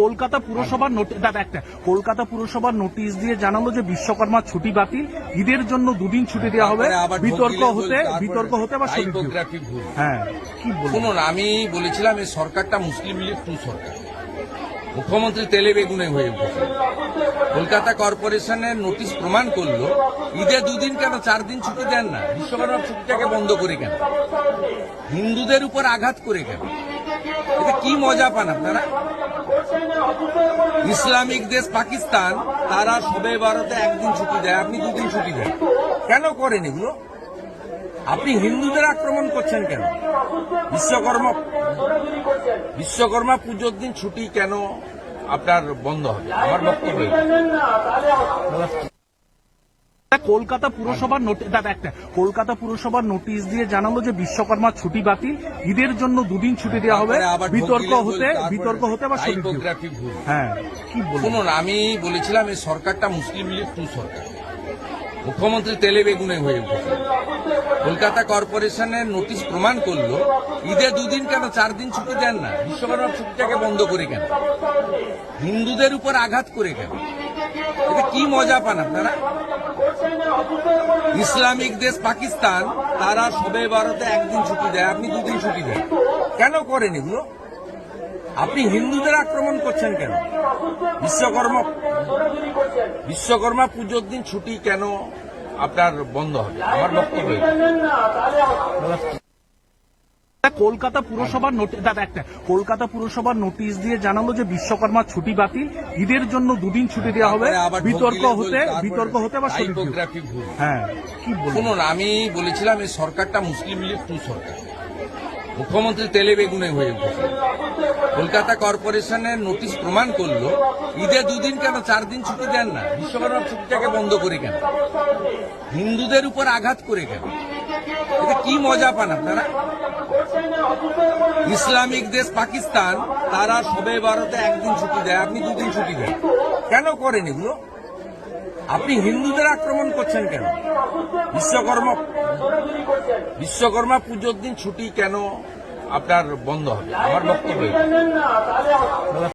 কলকাতা পুরসভার দাদা একটা কলকাতা পুরসভার নোটিশ দিয়ে জানালো যে বিশ্বকর্মা ছুটি বাতিল। ঈদের জন্য দুদিন ছুটি দেওয়া হবে। বিতর্ক হতে বিতর্ক হতে বা হ্যাঁ কি শুনুন আমি বলেছিলাম এই সরকারটা মুসলিম লীগ টু সরকার। মুখ্যমন্ত্রী তেলে বেগুনে হয়ে উঠেছে। কলকাতা কর্পোরেশনের নোটিশ প্রমাণ করল ঈদে দুদিন কেন চার দিন ছুটি দেন না? বিশ্বকর্মা ছুটিটাকে বন্ধ করে কেন? হিন্দুদের উপর আঘাত করে কেন? কি মজা পান আপনারা? ইসলামিক দেশ পাকিস্তান, তারা সবে ভারতে একদিন ছুটি দেয়, আপনি দুদিন ছুটি দেন। কেন করেন এগুলো? আপনি হিন্দুদের আক্রমণ করছেন কেন? বিশ্বকর্মা বিশ্বকর্মা পুজোর দিন ছুটি কেন আপনার বন্ধ হবে? আমার বক্তব্য এটা। কলকাতা পুরসভার দাদা একটা কলকাতা পুরসভার নোটিশ দিয়ে জানালো যে বিশ্বকর্মা ছুটি বাতিল। ঈদের জন্য দুদিন ছুটি দেওয়া হবে। বিতর্ক হতে বিতর্ক হতে বা হ্যাঁ কি বলব? শুনুন আমি বলেছিলাম এই সরকারটা মুসলিম লীগ টু সরকার মুখ্যমন্ত্রী তেলে বেগুনে হয়ে উঠেছে। কলকাতা কর্পোরেশনের নোটিশ প্রমাণ করল ঈদে দুদিন কেন চার দিন ছুটি দেন না? বিশ্বকর্মা ছুটিটাকে বন্ধ করে কেন? হিন্দুদের উপর আঘাত করে কেন? এতে কি মজা পান আপনারা? ইসলামিক দেশ পাকিস্তান, তারা সবে ভারতে একদিন ছুটি দেয়, আপনি দুদিন ছুটি দেন। কেন করেন এগুলো? আপনি হিন্দুদের আক্রমণ করছেন কেন? বিশ্বকর্মা বিশ্বকর্মা পুজোর দিন ছুটি কেন আপনার বন্ধ হবে? আমার বক্তব্য। কলকাতা পুরসভার নোটিশ দাদা একটা। কলকাতা পুরসভার নোটিশ দিয়ে জানালো যে বিশ্বকর্মা ছুটি বাতিল। ঈদের জন্য দুদিন ছুটি দেওয়া হবে। বিতর্ক হতে বিতর্ক হতে বা হ্যাঁ কি শুনুন আমি বলেছিলাম এই সরকারটা মুসলিম লীগ টু সরকার মুখ্যমন্ত্রী তেলে বেগুনে হয়ে উঠেছে। কলকাতা কর্পোরেশনের নোটিশ প্রমাণ করল ঈদে দুদিন কেন চার দিন ছুটি দেন না? বিশ্বকর্মা ছুটিটাকে বন্ধ করে কেন? হিন্দুদের উপর আঘাত করে কেন? এতে কি মজা পান আপনারা? ইসলামিক দেশ পাকিস্তান, তারা সবে ভারতে একদিন ছুটি দেয়, আপনি দুদিন ছুটি দেন। কেন করেন এগুলো? আপনি হিন্দুদের আক্রমণ করছেন কেন? বিশ্বকর্মা বিশ্বকর্মা পুজোর দিন ছুটি কেন আপনার বন্ধ হবে? আমার বক্তব্য এটা।